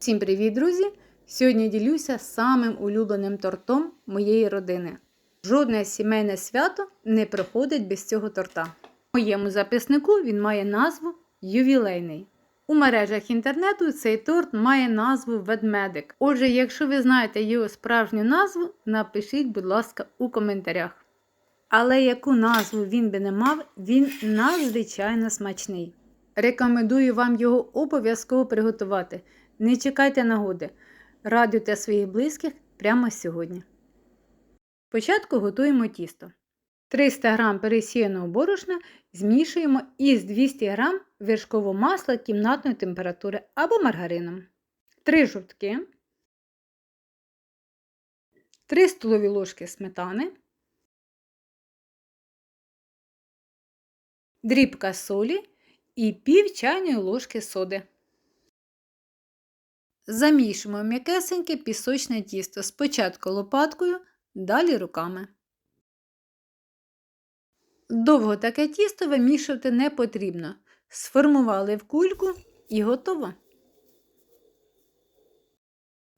Всім привіт, друзі! Сьогодні ділюся самим улюбленим тортом моєї родини. Жодне сімейне свято не проходить без цього торта. В моєму записнику він має назву Ювілейний. У мережах інтернету цей торт має назву ведмедик. Отже, якщо ви знаєте його справжню назву, напишіть, будь ласка, у коментарях. Але яку назву він би не мав, він надзвичайно смачний. Рекомендую вам його обов'язково приготувати. Не чекайте нагоди. Радуйте своїх близьких прямо сьогодні. Спочатку готуємо тісто. 300 г пересіяного борошна змішуємо із 200 г вершкового масла кімнатної температури або маргарином. 3 жовтки, 3 столові ложки сметани, дрібка солі і пів чайної ложки соди. Замішуємо м'якесеньке пісочне тісто спочатку лопаткою, далі руками. Довго таке тісто вимішувати не потрібно. Сформували в кульку і готово.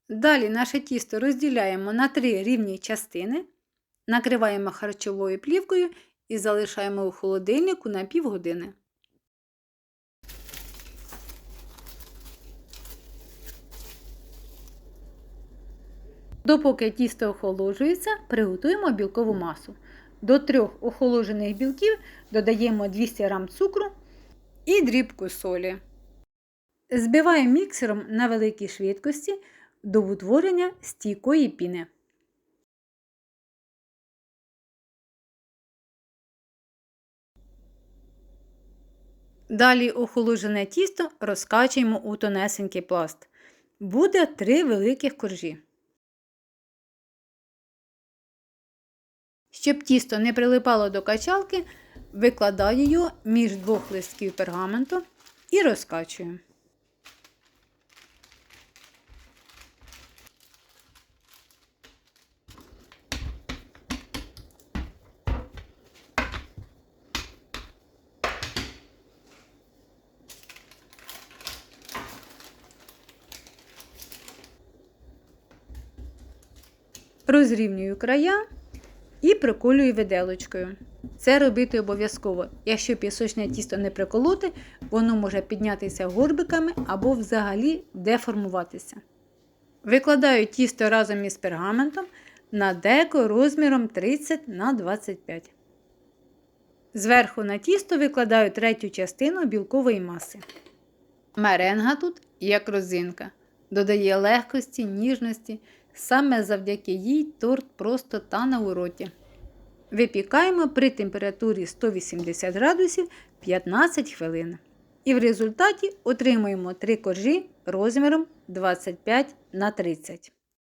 Далі наше тісто розділяємо на три рівні частини, накриваємо харчовою плівкою і залишаємо у холодильнику на півгодини. Допоки тісто охолоджується, приготуємо білкову масу. До трьох охолоджених білків додаємо 200 г цукру і дрібку солі. Збиваємо міксером на великій швидкості до утворення стійкої піни. Далі охолоджене тісто розкачуємо у тонесенький пласт. Буде три великих коржі. Щоб тісто не прилипало до качалки, викладаю його між двох листків пергаменту і розкачую. Розрівнюю края і приколюю виделочкою. Це робити обов'язково. Якщо пісочне тісто не приколоти, воно може піднятися горбиками або взагалі деформуватися. Викладаю тісто разом із пергаментом на деко розміром 30 на 25 Зверху на тісто викладаю третю частину білкової маси. Меренга тут як розинка, додає легкості, ніжності. Саме завдяки їй торт просто тане у роті. Випікаємо при температурі 180 градусів 15 хвилин. І в результаті отримуємо 3 коржі розміром 25 на 30.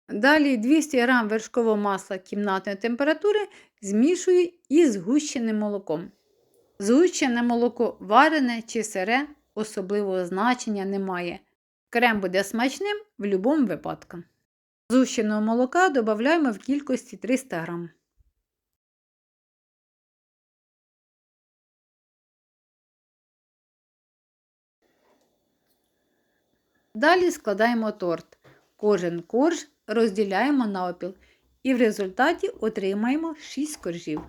Далі 200 г вершкового масла кімнатної температури змішую із згущеним молоком. Згущене молоко варене чи сире особливого значення немає. Крем буде смачним в будь-якому випадку. Зущеного молока додаємо в кількості 300 г. Далі складаємо торт. Кожен корж розділяємо на опіл і в результаті отримаємо 6 коржів.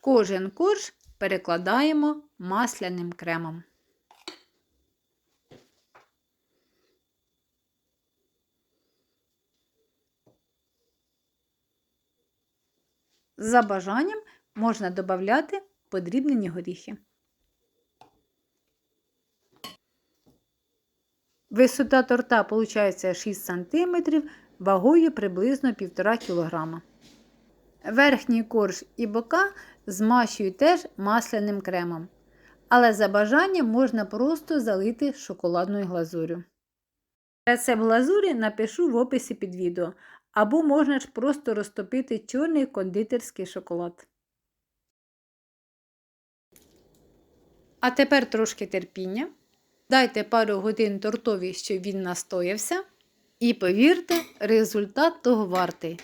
Кожен корж перекладаємо масляним кремом. За бажанням можна додати подрібнені горіхи. Висота торта виходить 6 см, вагою приблизно 1,5 кг. Верхній корж і бока змащую теж масляним кремом. Але за бажанням можна просто залити шоколадною глазурю. Рецепт глазурі напишу в описі під відео, або можна ж просто розтопити чорний кондитерський шоколад. А тепер трошки терпіння. Дайте пару годин тортові, щоб він настоявся. І повірте, результат того вартий.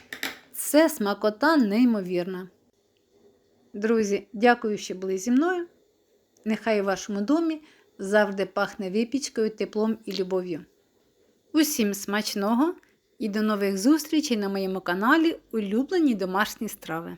Це смакота неймовірна. Друзі, дякую, що були зі мною. Нехай у вашому домі завжди пахне випічкою, теплом і любов'ю. Усім смачного і до нових зустрічей на моєму каналі Улюблені домашні страви.